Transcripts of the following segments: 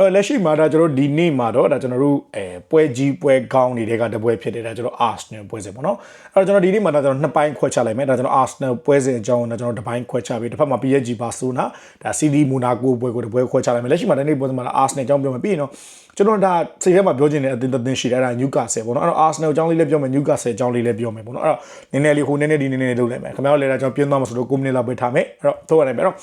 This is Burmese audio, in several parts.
အဲလက်ရှိမှာဒါကျွန်တော်တို့ဒီနေ့မှာတော့ဒါကျွန်တော်တို့အဲပွဲကြီးပွဲကောင်းနေတဲ့ကတပွဲဖြစ်တယ်ဒါကျွန်တော် Arsenal ပွဲစဉ်ပေါ့နော်အဲတော့ကျွန်တော်ဒီနေ့မှာဒါကျွန်တော်နှစ်ပိုင်းခွဲခြားလိုက်မယ်ဒါကျွန်တော် Arsenal ပွဲစဉ်အကြောင်းဒါကျွန်တော်တစ်ပိုင်းခွဲခြားပြီးတစ်ဖက်မှာ PSG Barcelona ဒါ CD Monaco ပွဲကိုတစ်ပွဲခွဲခြားလိုက်မယ်လက်ရှိမှာဒီနေ့ပွဲစဉ်မှာ Arsenal အကြောင်းပြောမယ်ပြီးရင်တော့ကျွန်တော်ဒါစိတ်ထဲမှာပြောချင်တဲ့အသင်းတစ်သင်းရှိတယ်အဲ့ဒါ Newcastle ပေါ့နော်အဲ့တော့ Arsenal အကြောင်းလေးလည်းပြောမယ် Newcastle အကြောင်းလေးလည်းပြောမယ်ပေါ့နော်အဲ့တော့နည်းနည်းလေးဟိုနည်းနည်းဒီနည်းနည်းလေးလုပ်လိုက်မယ်ခင်ဗျားတို့လည်းဒါကျွန်တော်ပြင်းသွားမှာဆိုတော့9မိနစ်လောက်ပဲထားမယ်အဲ့တော့ထုတ်ရနိုင်မယ်အဲ့တော့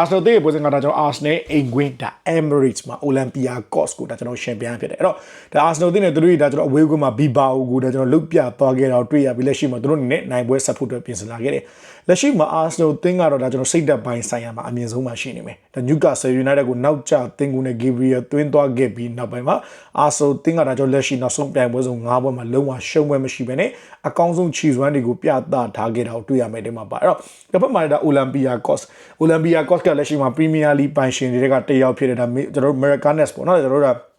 Arsenal တဲ့ပွဲစဉ်ကဒါကျွန်တော် Arsenal အိမ်ကွင်းဒါ Emirates မှာ Olympia Cos ကိုဒါကျွန်တော်ရှင်ပြိုင်ဖြစ်တယ်အဲ့တော့ဒါ Arsenal တဲ့နဲ့သူတို့ဒါကျွန်တော်အဝေးကွင်းမှာ Bilbao ကိုဒါကျွန်တော်လုတ်ပြသွားခဲ့တာကိုတွေ့ရပြီးလက်ရှိမှာသူတို့အနေနဲ့နိုင်ပွဲဆက်ဖို့အတွက်ပြင်ဆင်လာခဲ့တယ် လက်ရှိမှာ Arsenal တင်းကတော့ဒါကျွန်တော်စိတ်သက်ပိုင်းဆိုင်ရာမှာအမြင့်ဆုံးမှာရှိနေမယ်ဒါ Newcastle United ကိုနောက်ကျတင်းကူနဲ့ Gabriel သွင်းသွားခဲ့ပြီးနောက်ပိုင်းမှာ Arsenal တင်းကဒါကျွန်တော်လက်ရှိနောက်ဆုံးပြိုင်ပွဲဆုံး၅ပွဲမှာလုံးဝရှုံးပွဲမရှိဘဲနဲ့အကောင်းဆုံးခြေစွမ်းတွေကိုပြသထားခဲ့တာကိုတွေ့ရမယ်ဒီမှာပါအဲ့တော့တစ်ဖက်မှာဒါ Olympia Cos Olympia Cos ကလက်ရှိမှာ Premier League ပိုင်ရှင်တွေကတယောက်ဖြစ်တဲ့ဒါကျွန်တော်တို့ Americanes ပေါ့နော်ကျွန်တော်တို့က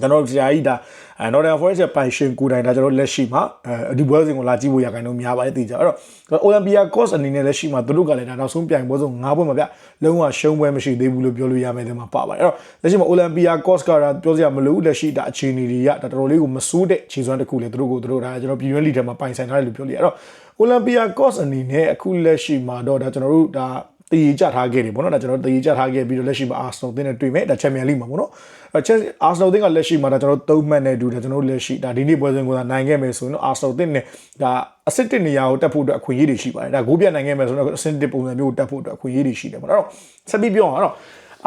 ကျွန်တော်ဆရာကြီးဒါအဲ Northern Forest ရဲ့ပိုင်ရှင်ကိုတိုင်ဒါကျွန်တော်လက်ရှိမှာအဲဒီပွဲစဉ်ကိုလာကြည့်ဖို့ရခိုင်တော့များပါတယ်သိကြအဲ့တော့ Olympia Cost အနေနဲ့လက်ရှိမှာသူတို့ကလည်းဒါနောက်ဆုံးပြိုင်ပွဲဆုံး၅ပွဲမှာဗျလုံးဝရှုံးပွဲမရှိသေးဘူးလို့ပြောလို့ရမယ်ဒီမှာပါပါတယ်အဲ့တော့လက်ရှိမှာ Olympia Cost ကဒါပြောစရာမလိုဘူးလက်ရှိဒါအခြေအနေတွေကဒါတော်တော်လေးကိုမစိုးတဲ့ခြေစွမ်းတစ်ခုလေသူတို့ကိုသူတို့ဒါကျွန်တော်ပြည်တွင်းလီထဲမှာပိုင်ဆိုင်ထားတယ်လို့ပြောလို့ရအဲ့တော့ Olympia Cost အနေနဲ့အခုလက်ရှိမှာတော့ဒါကျွန်တော်တို့ဒါ တည်ကြထားခဲ့တယ်ပေါ့နော်ဒါကျွန်တော်တည်ကြထားခဲ့ပြီးတော့လက်ရှိမှာ Arsenal တင်းနဲ့တွေ့မယ်ဒါချန်ပီယံလိမှာပေါ့နော်အဲချက် Arsenal တင်းကလက်ရှိမှာဒါကျွန်တော်သုံးမှတ်နဲ့တူတယ်ကျွန်တော်လက်ရှိဒါဒီနေ့ပွဲစဉ်ကိုသာနိုင်ခဲ့မယ်ဆိုရင်တော့ Arsenal တင်းနဲ့ဒါအစ်စ်တစ်နေရာကိုတက်ဖို့အတွက်အခွင့်အရေးတွေရှိပါတယ်ဒါဂိုးပြနိုင်ခဲ့မယ်ဆိုတော့အဆင့်တစ်ပုံစံမျိုးကိုတက်ဖို့အတွက်အခွင့်အရေးတွေရှိတယ်ပေါ့နော်အဲ့တော့ဆက်ပြီးပြောအောင်အဲ့တော့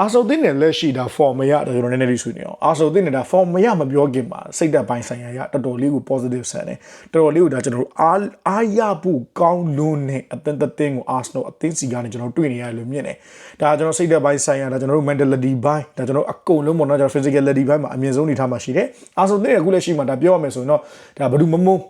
အာဆိုတင်းနဲ့လက်ရှိဒါ form မရတော့ကျွန်တော်နည်းနည်းလေးဆွေးနွေးအောင်အာဆိုတင်းနဲ့ဒါ form မရမပြောခင်မှာစိတ်သက်ပိုင်းဆိုင်ရာရတော်တော်လေးကို positive ဆန်တယ်တော်တော်လေးကိုဒါကျွန်တော်တို့အားအားရဖို့ကောင်းလွန်းတဲ့အသင်းတစ်သင်းကို Arsenal အသင်းစီကနေကျွန်တော်တွေ့နေရတယ်လို့မြင်တယ်ဒါကျွန်တော်စိတ်သက်ပိုင်းဆိုင်ရာဒါကျွန်တော်တို့ mentality ဘိုင်းဒါကျွန်တော်အကုန်လုံးပေါ့နော်ကျွန်တော် physicality ဘိုင်းမှာအမြင့်ဆုံးနေထားမှာရှိတယ်အာဆိုတင်းရဲ့အခုလက်ရှိမှာဒါပြောရမယ်ဆိုရင်တော့ဒါဘာလို့မမုန်း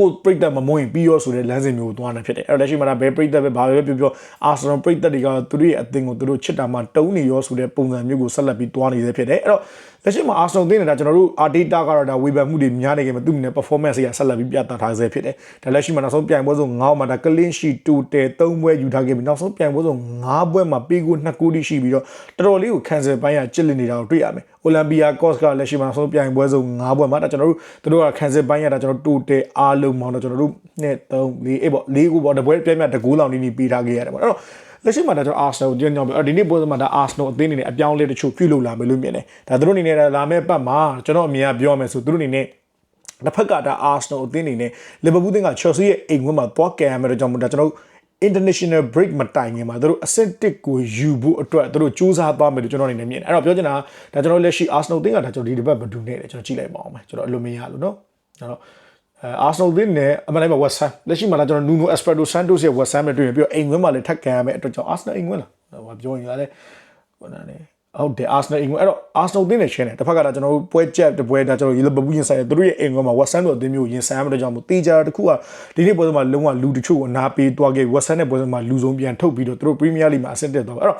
ကိုပြိတ္တမမွင်ပြီးရောဆိုတဲ့လမ်းစဉ်မျိုးကိုသွားနေဖြစ်တယ်အဲ့တော့လက်ရှိမှာဒါဘယ်ပြိတ္တပဲဘာပဲပြောပြောအာဆနယ်ပြိတ္တတွေကသူတို့ရဲ့အသင်းကိုသူတို့ချစ်တာမှတုံးနေရောဆိုတဲ့ပုံစံမျိုးကိုဆက်လက်ပြီးသွားနေသေးဖြစ်တယ်အဲ့တော့လက်ရှိမှာအာဆနယ်သင်းနေတာကျွန်တော်တို့ our data ကတော့ဒါဝေဖန်မှုတွေများနေကြမှာသူ့အနေနဲ့ performance တွေကဆက်လက်ပြီးပြသထားဆဲဖြစ်တယ်ဒါလက်ရှိမှာနောက်ဆုံးပြိုင်ပွဲဆုံး9မှာဒါ clean sheet 2တဲ3ပွဲယူထားခဲ့ပြီးနောက်ဆုံးပြိုင်ပွဲဆုံး9ပွဲမှာပေးကို2ကူတိရှိပြီးတော့တော်တော်လေးကို cancel ပိုင်းကကြစ်လစ်နေတာကိုတွေ့ရမယ် Olympia Cost ကလက်ရှိမှာဆုံးပြိုင်ပွဲဆုံး9ပွဲမှာဒါကျွန်တော်တို့တို့က cancel ပိုင်းရတာကျွန်တော်တို့တဲအားလုံးမှာတော့ကျွန်တော်တို့နဲ့3 4အေးပေါ့4ခုပေါ့တပွဲပြည့်မြတ်တကူလောင်နေနေပေးထားခဲ့ရတယ်ပေါ့အဲ့တော့လက်ရှိမှာဒါကျွန်တော် Arsenal ကိုညောင်းပြီးဒီနေ့ပွဲမှာဒါ Arsenal အသင်းအနေနဲ့အပြောင်းလဲတချို့ပြုလုပ်လာမယ်လို့မြင်တယ်ဒါသူတို့အနေနဲ့လာမယ့်ပတ်မှာကျွန်တော်အမြင်ကပြောရမယ်ဆိုသူတို့အနေနဲ့တစ်ဖက်ကဒါ Arsenal အသင်းအနေနဲ့ Liverpool အသင်းက Chelsea ရဲ့အိမ်ဝင်းမှာသွားကယ်ရမယ်တော့ကြောင့်ဒါကျွန်တော် international break မတိုင်ခင်မှာတို့အဆင့်တစ်ကိုယူဖို့အတွက်တို့စူးစမ်းသွားမယ်လို့ကျွန်တော်အနေနဲ့မြင်တယ်အဲ့တော့ပြောချင်တာဒါကျွန်တော်လက်ရှိ Arsenal အသင်းကဒါကျွန်တော်ဒီတစ်ပတ်ဘယ်သူနဲ့လဲကျွန်တော်ကြည့်လိုက်ပါအောင်မယ်ကျွန်တော်အလိုမရလို့เนาะအဲ့တော့ အဲ Arsenal သင်းနဲ့အမှန်တမ်းမှာ West Ham လက်ရှိမှာဒါကျွန်တော် Nuno Espirito Santos ရဲ့ West Ham နဲ့တွေ့ရင်ပြီးတော့အိမ်ဝင်းမှာလည်းထပ်ကန်ရမယ်အတွက်ကြောင့် Arsenal အိမ်ဝင်းလားဟိုပြောရင်လည်းဟိုနာနေဟုတ်တယ် Arsenal အိမ်ဝင်းအဲ့တော့ Arsenal သင်းနဲ့ရှင်းတယ်တစ်ဖက်ကဒါကျွန်တော်တို့ပွဲချက်တပွဲဒါကျွန်တော် Liverpool ရင်ဆိုင်တယ်သူတို့ရဲ့အိမ်ဝင်းမှာ West Ham တို့အသင်းမျိုးရင်ဆိုင်ရမယ့်အတွက်ကြောင့်မို့တေချာတစ်ခုကဒီနေ့ပွဲမှာလုံးဝလူတချို့ကိုနားပေးသွားခဲ့ West Ham နဲ့ပွဲမှာလူဆုံးပြန်ထုတ်ပြီးတော့သူတို့ Premier League မှာအဆင့်တက်သွားအဲ့တော့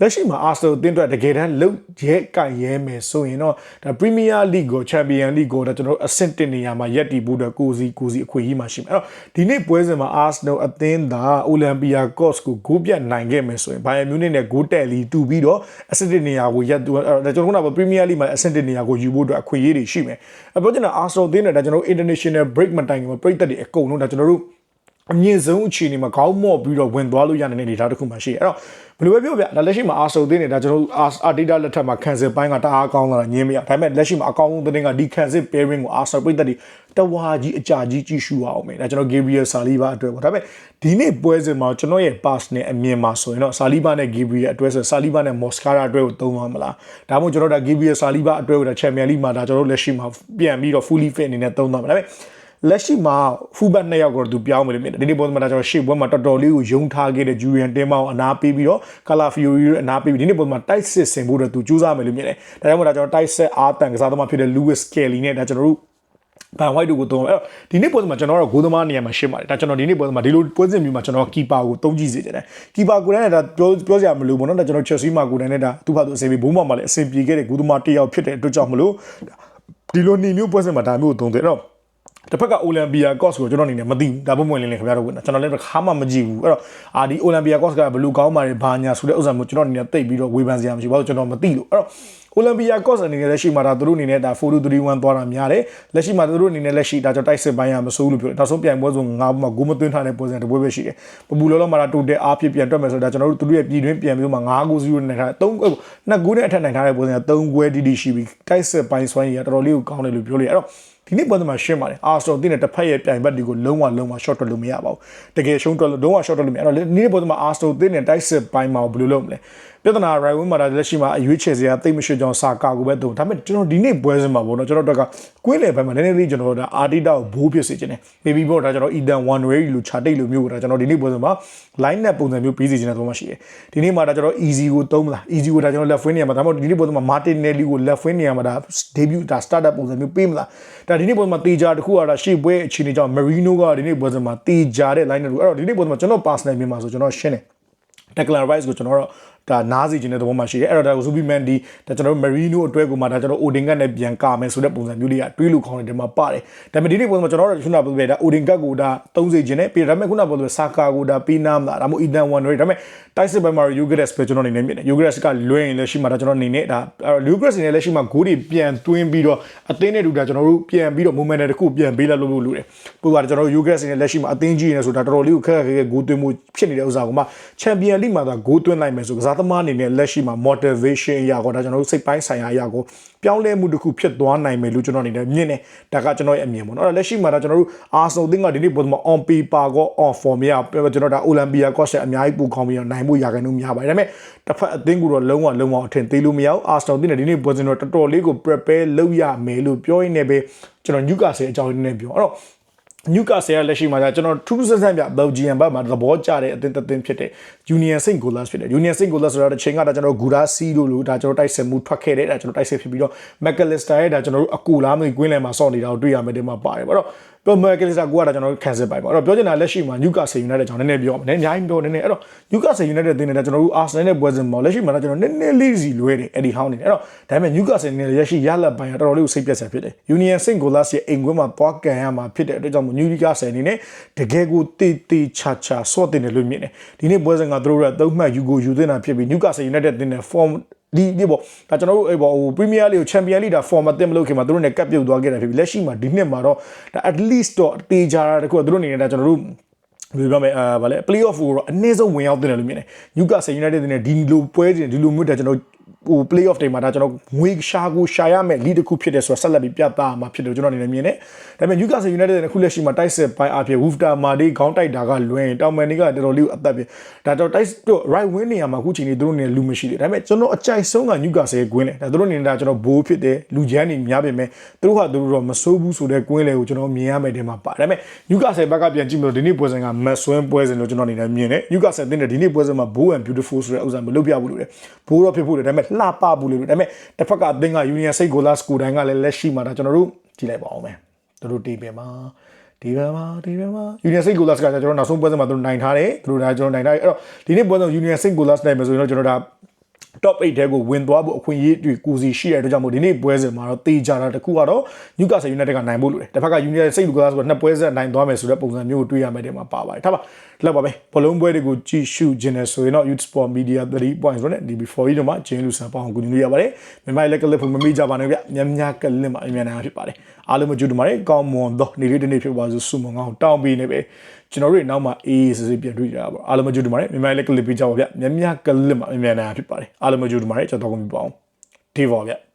လက်ရှိမှာ Arsenal တင်းအတွက်တကယ်တမ်းလုံရဲကင်ရဲမယ်ဆိုရင်တော့ဒါ Premier League ကို Champion League ကိုဒါကျွန်တော်အဆင့်တင်နေရမှာရက်တီဖို့အတွက်ကိုစီကိုစီအခွင့်အရေးမှာရှိမယ်အဲ့တော့ဒီနေ့ပွဲစဉ်မှာ Arsenal အသင်းသာ Olympia Cos ကိုဂိုးပြတ်နိုင်ခဲ့မယ်ဆိုရင် Bayern Munich နဲ့ဂိုးတက်လီတူပြီးတော့အဆင့်တင်နေရကိုရက်တူဒါကျွန်တော်က Premier League မှာအဆင့်တင်နေရကိုယူဖို့အတွက်အခွင့်အရေးတွေရှိမယ်အဲ့ပြောချင်တာ Arsenal အသင်းနဲ့ဒါကျွန်တော် International Break မတိုင်ခင်မှာပြည်သက်တွေအကုန်လုံးဒါကျွန်တော်တို့ အမြင့်ဆုံးအခြေအနေမှာခေါင်းမော့ပြီးတော့ဝင်သွားလို့ရတဲ့အနေအထားတစ်ခုမှရှိတယ်အဲ့တော့ဘယ်လိုပဲပြောပြဒါလက်ရှိမှာအာဆိုသေးနေတာကျွန်တော်တို့အာဒေတာလက်ထက်မှာ cancel ပိုင်းကတအားကောင်းလာတာညင်းမရဒါပေမဲ့လက်ရှိမှာအကောင်းဆုံးသတင်းကဒီ cancel pairing ကိုအာဆိုပြည့်တဲ့တဝါကြီးအကြာကြီးကြည့်ရှုအောင်မယ်ဒါကျွန်တော် Gabriel Saliba အတွက်ပေါ့ဒါပေမဲ့ဒီနေ့ပွဲစဉ်မှာကျွန်တော်ရဲ့ pass နဲ့အမြင်မှာဆိုရင်တော့ Saliba နဲ့ Gabriel အတွက်ဆို Saliba နဲ့ Moscara အတွက်ကိုသုံးသွားမလားဒါမှမဟုတ်ကျွန်တော်ဒါ Gabriel Saliba အတွက်ကိုဒါ Champions League မှာဒါကျွန်တော်လက်ရှိမှာပြန်ပြီးတော့ fully fit အနေနဲ့သုံးသွားမှာဒါပေမဲ့ လက်ရှိမှာဖူဘတ်နှစ်ယောက်ကိုသူပြောင်းမယ်လို့မြင်တယ်ဒီနေ့ပေါ်မှာကျွန်တော်ရှေ့ဘွဲမှာတော်တော်လေးကိုယုံထားခဲ့တဲ့ဂျူရီယန်တင်းမောင်အနာပေးပြီးတော့ကာလာဖီယိုရီအနာပေးပြီးဒီနေ့ပေါ်မှာတိုက်စစ်ဆင်ဖို့တော့သူကြိုးစားမယ်လို့မြင်တယ်ဒါကြောင့်မို့ဒါကျွန်တော်တိုက်ဆက်အားတန်ကစားသမားဖြစ်တဲ့ Lewis Kelly နဲ့ဒါကျွန်တော်တို့ဘန်ဝိုက်တို့ကိုသုံးအဲ့တော့ဒီနေ့ပွဲစဉ်မှာကျွန်တော်တို့ဂိုးသမားနေရာမှာရှင်းပါတယ်ဒါကျွန်တော်ဒီနေ့ပွဲစဉ်မှာဒီလိုပွဲစဉ်မျိုးမှာကျွန်တော်ကီပါကိုသုံးကြည့်စေချင်တယ်ကီပါကိုလည်းဒါပြောပြောစရာမလိုဘူးเนาะဒါကျွန်တော် Chelsea မှာကိုလည်းဒါသူ့ဘာသူအဆင်ပြေဘုံမှာလည်းအဆင်ပြေခဲ့တဲ့ဂိုးသမားတစ်ယောက်ဖြစ်တဲ့အတွက်ကြောင့်မလို့ဒီလိုနေမျိုးပွဲစဉ်မှာဒါမျိုးကိုသုံးတယ်အဲ့တော့ တစ်ဖက်ကအိုလံပီယာကော့စ်ကိုကျွန်တော်အနေနဲ့မသိဘူးဒါပုံမှန်လင်းလင်းခင်ဗျားတို့ကကျွန်တော်လည်းတစ်ခါမှမကြည့်ဘူးအဲ့တော့အာဒီအိုလံပီယာကော့စ်ကဘယ်လိုကောင်းပါလဲဘာညာဆိုတဲ့ဥစ္စာမျိုးကျွန်တော်အနေနဲ့သိပြီးတော့ဝေဖန်စရာမရှိပါဘူးကျွန်တော်မသိလို့အဲ့တော့အိုလံပီယာကော့စ်အနေနဲ့လက်ရှိမှာဒါသူတို့အနေနဲ့ဒါ4-2-3-1သွားတာများတယ်လက်ရှိမှာသူတို့အနေနဲ့လက်ရှိဒါကြောင့်တိုက်စစ်ပိုင်းရမစိုးလို့ပြောတယ်နောက်ဆုံးပြိုင်ပွဲဆိုငါးမှာဂိုးမသွင်းထားတဲ့ပွဲစဉ်တစ်ပွဲပဲရှိတယ်ပပူလောလောမှာဒါတိုတယ်အားဖြစ်ပြန်တွက်မယ်ဆိုတော့ဒါကျွန်တော်တို့သူတို့ရဲ့ပြည်တွင်းပြန်ပြီးမှ9ဂိုး0နဲ့ထား3နှစ်ဂိုးနဲ့အထက်နိုင်ထားတဲ့ပွဲစဉ်က3ပွဲတီးတီးရှိပြီးတိုက်စစ်ပိုင်းစွမ်းရည်ကတော်တော်လေးကိုကောင်းတယ်လို့ပြောလို့ရအဲ့တော့ဒီနေ့ပွဲမှာရှင်းပါတယ်အာစတော်တင်းတဲ့တစ်ဖက်ရဲ့ပြိုင်ဘက်တွေကိုလုံးဝလုံးဝ short တွက်လို့မရပါဘူးတကယ်ရှုံးတွက်လို့လုံးဝ short တွက်လို့မရအဲ့တော့ဒီနေ့ပွဲမှာအာစတော်တင်းတဲ့တိုက်စစ်ပိုင်းမှာဘယ်လိုလုပ်မလဲ ပြဿနာ right wing မှာဒါလက်ရှိမှာအရွေးချယ်စရာတိတ်မရှိကြောင်းစာကာကိုပဲတုံဒါပေမဲ့ကျွန်တော်ဒီနေ့ပွဲစဉ်မှာပေါ့နော်ကျွန်တော်တို့ကကွင်းလေဘက်မှာနည်းနည်းလေးကျွန်တော်တို့ဒါအာတီတာကိုဘိုးဖြစ်စေချင်တယ် maybe ပေါ့ဒါကျွန်တော် Ethan One Way လို့ခြာတိတ်လို့မျိုးကိုဒါကျွန်တော်ဒီနေ့ပွဲစဉ်မှာ line up ပုံစံမျိုးပြီးစီချင်တဲ့သဘောမှရှိတယ်ဒီနေ့မှာဒါကျွန်တော် easy ကိုသုံးမလား easy ကိုဒါကျွန်တော် left wing နေရာမှာဒါမှမဟုတ်ဒီနေ့ပွဲစဉ်မှာ Martinelli ကို left wing နေရာမှာဒါ debut ဒါ start up ပုံစံမျိုးပေးမလားဒါဒီနေ့ပွဲမှာတေချာတစ်ခုကဒါရှေ့ပွဲအခြေအနေကြောင့် Marino ကဒီနေ့ပွဲစဉ်မှာတေချာတဲ့ line up အဲ့တော့ဒီနေ့ပွဲစဉ်မှာကျွန်တော် personal မြန်မာဆိုကျွန်တော်ရှင်းတယ် Declan Rice ကိုကျွန်တော်တို့ဒါနားစီခြင်းတဲ့သဘောမှရှိတယ်အဲ့တော့ဒါကို Superman ဒီဒါကျွန်တော်တို့ Marino အတွက်ကိုမှဒါကျွန်တော် Odin ကနဲ့ပြန်ကာမယ်ဆိုတဲ့ပုံစံမျိုးလေးကတွေးလို့ခေါင်းနေတယ်မှာပါတယ်ဒါပေမဲ့ဒီနေ့ပုံစံကျွန်တော်တို့ခုနပြောပြဒါ Odin ကကိုဒါ30ခြင်းနဲ့ပြီးဒါပေမဲ့ခုနပြောပြ Saka ကိုဒါပေးနာမလားဒါမှမဟုတ် Ethan One တွေဒါပေမဲ့တိုက်စစ်ဘက်မှာ Eugeres ပဲကျွန်တော်အနေနဲ့မြင်တယ် Eugeres ကလွဲရင်လည်းရှိမှဒါကျွန်တော်အနေနဲ့ဒါ Eugeres အနေနဲ့လည်းရှိမှဂိုးတွေပြန်သွင်းပြီးတော့အသင်းနဲ့တူဒါကျွန်တော်တို့ပြန်ပြီးတော့ moment တစ်ခုပြန်ပေးလိုက်လို့လို့လို့တယ်ပို့ကကျွန်တော်တို့ Eugeres အနေနဲ့လက်ရှိမှအသင်းကြီးနေဆိုတာတော်တော်လေးကိုခက်ခက်ခဲခဲဂိုးသွင်းမှုဖြစ်နေတဲ့ဥစ္စာကိုမှ Champion League မှာသာဂိုးသွင်းနိုင်မယ်ဆိုကစားသမားအနေနဲ့လက်ရှိမှာ motivation အရာကိုဒါကျွန်တော်တို့စိတ်ပိုင်းဆိုင်ရာအရာကိုပြောင်းလဲမှုတစ်ခုဖြစ်သွားနိုင်မယ်လို့ကျွန်တော်အနေနဲ့မြင်တယ်ဒါကကျွန်တော်ရဲ့အမြင်ပေါ့နော်အဲ့တော့လက်ရှိမှာဒါကျွန်တော်တို့ Arsenal အသင်းကဒီနေ့ပုံမှာ on paper ကော on form ရကျွန်တော်ဒါ Olympia cost အများကြီးပူခေါင်းပြီးတော့နိုင်မှုရခိုင်နှုန်းများပါတယ်ဒါပေမဲ့တစ်ဖက်အသင်းကတော့လုံးဝလုံးဝအထင်သေးလို့မရဘူး Arsenal အသင်းကဒီနေ့ပွဲစဉ်တော့တော်တော်လေးကို prepare လုပ်ရမယ်လို့ပြောရင်းနဲ့ပဲကျွန်တော် Newcastle အကြောင်းရင်းနဲ့ပြောအဲ့တော့ နျူကာဆယ်ကလက်ရှိမှာじゃကျွန်တော်ထူးထူးဆန်းဆန်းပြဘယ်လ်ဂျီယံဘက်မှာသဘောကျတဲ့အသင်းတစ်သင်းဖြစ်တဲ့ Union Saint Golas ဖြစ်တယ် Union Saint Golas ဆိုတာတစ်ချိန်ကဒါကျွန်တော်ဂူရာစီလို့လို့ဒါကျွန်တော်တိုက်စစ်မှုထွက်ခဲ့တဲ့ဒါကျွန်တော်တိုက်စစ်ဖြစ်ပြီးတော့ McAllister ရဲ့ဒါကျွန်တော်တို့အကူလားမသိကွင်းလယ်မှာစောင့်နေတာကိုတွေ့ရမယ်ဒီမှာပါတယ်ပေါ့တော့ပြော McAllister ကိုကဒါကျွန်တော်တို့ cancel ပိုင်ပေါ့အဲ့တော့ပြောချင်တာလက်ရှိမှာ Newcastle United ကြောင့်နည်းနည်းပြောမယ်နည်းအများကြီးပြောနည်းနည်းအဲ့တော့ Newcastle United တင်းနေတာကျွန်တော်တို့ Arsenal နဲ့ပွဲစဉ်မှာလက်ရှိမှာကျွန်တော်နည်းနည်းလေးစီလွဲတယ်အဲ့ဒီဟောင်းနေတယ်အဲ့တော့ဒါပေမဲ့ Newcastle နဲ့ရရှိရလက်ပိုင်းကတော်တော်လေးကိုစိတ်ပြတ်ဆက်ဖြစ်တယ် Union Saint Golas ရဲ့အိမ်ကွင်းမှာသွားကန်ရမှာဖြစ်တဲ့အတွက်ကြောင့် Newcastle အနေနဲ့တကယ်ကိုတေးတေးချာချာစော့တင်တယ်လို့မြင်တယ်ဒီနေ့ပွဲစဉ်ကသူတို့ကသုံးမှတ်ယူကိုယူသင့်တာဖြစ်ပြီး Newcastle United တင်းတဲ့ form ဒီဒီပေါ့ဒါကျွန်တော်တို့အေးပေါ့ဟို Premier League ကို Champion League ဒါ form အသစ်မလုပ်ခင်မှာသူတို့ ਨੇ ကပ်ပြုတ်သွားခဲ့တာဖြစ်ပြီးလက်ရှိမှာဒီနှစ်မှာတော့ဒါ at least တော့တေးကြတာတခုကသူတို့အနေနဲ့ဒါကျွန်တော်တို့ဘယ်လိုပြောမလဲအာဗာလေ playoff ကိုတော့အနည်းဆုံးဝင်ရောက်တင်တယ်လို့မြင်တယ်။ Newcastle United နဲ့ဒီလိုပွဲတွေဒီလိုမျိုးဒါကျွန်တော်ဟို playoff တွေမှာဒါကျွန်တော်ငွေရှာကိုရှာရမယ် lead တစ်ခုဖြစ်တယ်ဆိုတော့ဆက်လက်ပြီးပြသမှာဖြစ်တယ်ကျွန်တော်အနေနဲ့မြင်တယ်။ဒါပေမဲ့ Newcastle United နဲ့ခုလက်ရှိမှာတိုက်စစ်ပိုင်းအဖြစ် Wolves မာဒီခေါင်းတိုက်တာကလွင်တောင်မန်တွေကတော်တော်လေးကိုအသက်ပြဒါတော့တိုက်တို့ right wing နေရာမှာအခုချိန်နေသူတို့နေလူမရှိသေးဒါပေမဲ့ကျွန်တော်အကြိုက်ဆုံးက Newcastle ရဲ့ win လေဒါသူတို့နေတာကျွန်တော်ဘိုးဖြစ်တယ်လူချမ်းနေများပြင်မဲ့သူတို့ဟာသူတို့တော့မစိုးဘူးဆိုတဲ့ win လေကိုကျွန်တော်မြင်ရမယ်ဒီမှာပါဒါပေမဲ့ Newcastle ဘက်ကပြန်ကြည့်မလို့ဒီနေ့ပွဲစဉ်က match win ပွဲစဉ်လို့ကျွန်တော်အနေနဲ့မြင်တယ် Newcastle တင်းတဲ့ဒီနေ့ပွဲစဉ်မှာ bold and beautiful ဆိုတဲ့ဥစ္စာမလုပ်ပြဘူးလို့လေဘိုးတော့ဖြစ်ဖို့လေဒါပေမဲ့လှပဘူးလို့ဒါပေမဲ့တစ်ဖက်ကအသင်းက Union စိတ်ကိုလာစကူတိုင်းကလည်းလက်ရှိမှာဒါကျွန်တော်တို့ကြည့်လိုက်ပါအောင်မယ်သူတို့တီးပင်မှာဒီဘက်မှာဒီဘက်မှာ Union Saint Golas ကကျွန်တော်နောက်ဆုံးပွဲစဉ်မှာသူတို့နိုင်ထားတယ်သူတို့ဒါကျွန်တော်နိုင်ထားတယ်အဲ့တော့ဒီနေ့ပွဲစဉ် Union Saint Golas နိုင်မယ်ဆိုရင်တော့ကျွန်တော်ဒါ top 8ထဲကိုဝင်သွားဖို့အခွင့်အရေးတွေကိုစီရှိတဲ့အတွက်ကြောင့်မို့ဒီနေ့ပွဲစဉ်မှာတော့တေးကြတာတခုကတော့ Newcastle United ကနိုင်ဖို့လိုတယ်တစ်ဖက်က Union Saint Lucas ဆိုတော့နှစ်ပွဲဆက်နိုင်သွားမယ်ဆိုတဲ့ပုံစံမျိုးကိုတွေ့ရမယ်တဲ့မှာပါပါတယ်ထားပါ လောက်ပါပဲဘလုံးပွဲတွေကိုကြည့်ရှုခြင်းနဲ့ဆိုရင်တော့ Youth Sport Media 3 points နဲ့ DB4 ကြီးတို့မှာဂျင်းလူဆန်ပေါအောင်ကူညီလို့ရပါတယ်မြန်မာလက်ကလစ်ဖို့မမိကြပါနဲ့ဗျမြမြကလစ်မှာအမြန်နိုင်ဖြစ်ပါတယ်အားလုံးမကြည့်တို့မှာကောင်းမွန်သောနေ့လေးတစ်နေ့ဖြစ်ပါစို့ဆုမွန်ကောင်းတောင်းပေးနေပဲကျွန်တော်တို့နောက်မှာအေးအေးဆေးဆေးပြန်တွေ့ကြတာပေါ့အားလုံးမကြည့်တို့မှာမြန်မာလက်ကလစ်ပေးကြပါဗျမြမြကလစ်မှာအမြန်နိုင်ဖြစ်ပါတယ်အားလုံးမကြည့်တို့မှာကျွန်တော်ကောင်းပြီပေါ့အောင်ဒီပါဗျ